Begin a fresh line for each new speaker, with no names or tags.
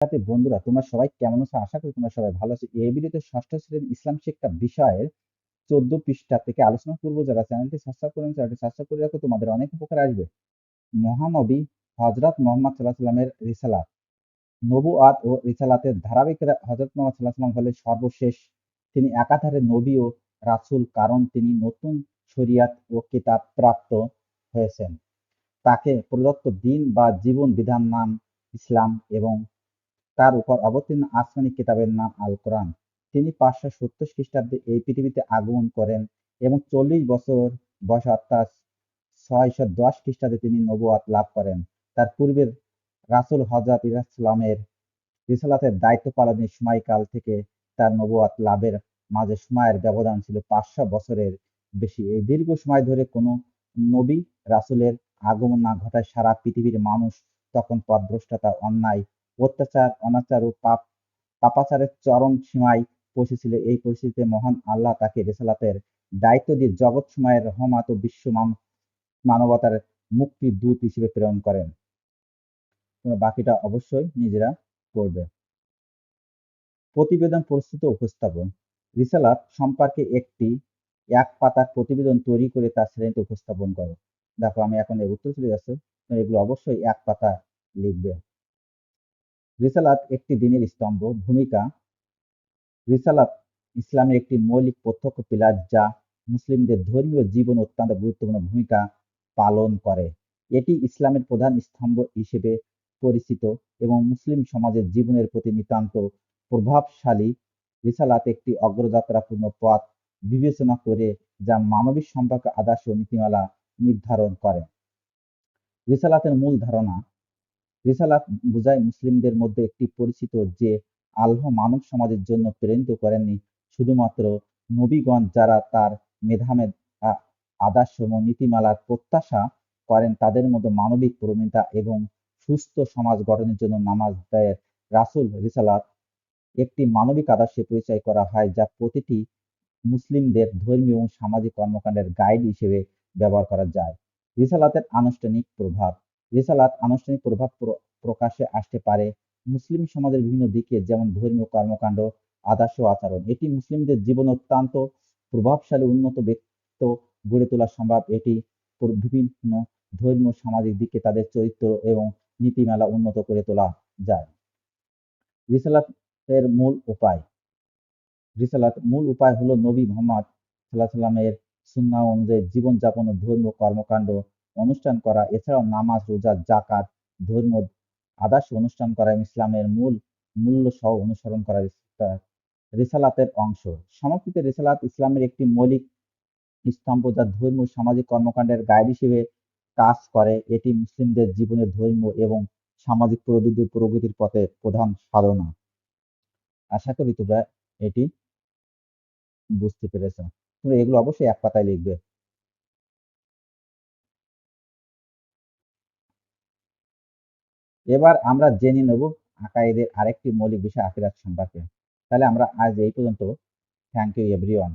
সাথে বন্ধুরা, তোমরা সবাই কেমন আছো? আশা করি তোমরা সবাই ভালো আছো। এই ভিডিওতে ষষ্ঠ শ্রেণির ইসলাম শিক্ষা বিষয়ের চোদ্দ পৃষ্ঠা থেকে আলোচনা করব। যারা চ্যানেলটি সাবস্ক্রাইব করেন, চ্যানেলটি সাবস্ক্রাইব করে রাখো। তোমাদের অনেক উপকার আসবে। মহানবী হজরত মোহাম্মদ সাল্লাহ সাল্লামের রিসালাত। নবুয়াত ও রিসালাতের ধারাবাহিকতা হজরত মোহাম্মদ সাল্লাহ সাল্লাম হলে সর্বশেষ। তিনি একাধারে নবী ও রাসূল, কারণ তিনি নতুন শরিয়াত ও কিতাব প্রাপ্ত হয়েছেন। তাকে প্রদত্ত দিন বা জীবন বিধান নাম ইসলাম এবং তার উপর অবতীর্ণ আসমানি কিতাবের নাম আল কোরআন। তিনি পাঁচশো সত্তর খ্রিস্টাব্দে এই পৃথিবীতে আগমন করেন এবং চল্লিশ বছর বয়স অর্থাৎ ছয়শো দশ খ্রিস্টাব্দে তিনি নবুয়াত লাভ করেন। তার পূর্বের রাসুল হজরত ইসলামের রিসালাতের দায়িত্ব পালনের সময়কাল থেকে তার নবুয়াত লাভের মাঝে সময়ের ব্যবধান ছিল পাঁচশো বছরের বেশি। এই দীর্ঘ সময় ধরে কোনো নবী রাসুলের আগমন না ঘটায় সারা পৃথিবীর মানুষ তখন পথভ্রষ্টতা অন্যায় অত্যাচার, অনাচার ও পাপ, পাপাচারের চরম সীমায় পৌঁছেছিল এই পরিস্থিতিতে মহান আল্লাহ তাকে রেসালাতের দায়িত্ব দিয়ে জগৎ সময়ের রহমাত ও বিশ্ব মানবতার মুক্তির দূত হিসেবে প্রেরণ করেন। তোমরা বাকিটা অবশ্যই নিজেরা পড়বে। প্রতিবেদন প্রস্তুত উপস্থাপন। রিসালাত সম্পর্কে একটি এক পাতার প্রতিবেদন তৈরি করে তার শ্রেণীতে উপস্থাপন করো। দেখো, আমি এখন এর উত্তর চলে যাচ্ছে। এগুলো অবশ্যই এক পাতা লিখবে। রিসালাত একটি দিনের স্তম্ভ, ভূমিকা। রিসালাত ইসলামের একটি মৌলিক প্রত্যক্ষ পিলার যা মুসলিমদের ধর্মীয় জীবন অত্যন্ত গুরুত্বপূর্ণ ভূমিকা পালন করে। এটি ইসলামের প্রধান স্তম্ভ হিসেবে পরিচিত এবং মুসলিম সমাজের জীবনের প্রতি নিতান্ত প্রভাবশালী। রিসালাত একটি অগ্রযাত্রাপূর্ণ পথ বিবেচনা করে যা মানবিক সম্পর্ক, আদর্শ নীতিমালা নির্ধারণ করে। রিসালাতের মূল ধারণা রিসালাত বোঝায় মুসলিমদের মধ্যে একটি পরিচিত যে আল্লাহ মানব সমাজের জন্য প্রেরিত করেননি, শুধুমাত্র নবীগণ যারা তার মেধামেদ আদর্শ এবং নীতিমালার প্রত্যাশা করেন, তাদের মধ্যে মানবিক প্রবণতা এবং সুস্থ সমাজ গঠনের জন্য নামাজ দেয়ের। রাসুল রিসালাত একটি মানবিক আদর্শে পরিচয় করা হয়, যা প্রতিটি মুসলিমদের ধর্মীয় এবং সামাজিক কর্মকাণ্ডের গাইড হিসেবে ব্যবহার করা যায়। রিসালাতের আনুষ্ঠানিক প্রভাব রিসালাত আনুষ্ঠানিক প্রভাব প্রকাশে আসতে পারে মুসলিম সমাজের বিভিন্ন দিকে, যেমন ধর্মীয় কর্মকাণ্ড, আদর্শ আচরণ, এটি মুসলিমদের জীবন অত্যন্ত প্রভাবশালী, উন্নত ব্যক্ত গড়ে তোলা সম্ভব। এটি বিভিন্ন ধর্মীয় সামাজিক দিকে তাদের চরিত্র এবং নীতিমালা উন্নত করে তোলা যায়। রিসালাতের মূল উপায়। রিসালাত মূল উপায় হলো নবী মোহাম্মদ সাল্লাহ সাল্লামের সুন্না অনুযায়ী জীবনযাপন ও ধর্মীয় কর্মকাণ্ড অনুষ্ঠান করা, এছাড়াও নামাজ, রোজা জাকাত ধর্মীয় আদর্শ অনুষ্ঠান করা ইসলামের মূল মূল্য সহ অনুসরণ করা রিসালাতের অংশ। সমাপ্তিত রিসালাত ইসলামের একটি মৌলিক স্তম্ভ যা ধর্মীয় সামাজিক কর্মকাণ্ডের গাইড হিসেবে কাজ করে। এটি মুসলিমদের জীবনের ধর্মীয় এবং সামাজিক প্রবৃদ্ধি প্রগতির পথে প্রধান সাধনা। আশা করি তোমরা এটি বুঝতে পেরেছ। তোমরা এগুলো অবশ্যই এক পাতায় লিখবে। এবার আমরা জেনে নেব আকাইদের আরেকটি মৌলিক বিষয় আখিরাত সম্পর্কে। তাহলে আমরা আজ এই পর্যন্ত। Thank you everyone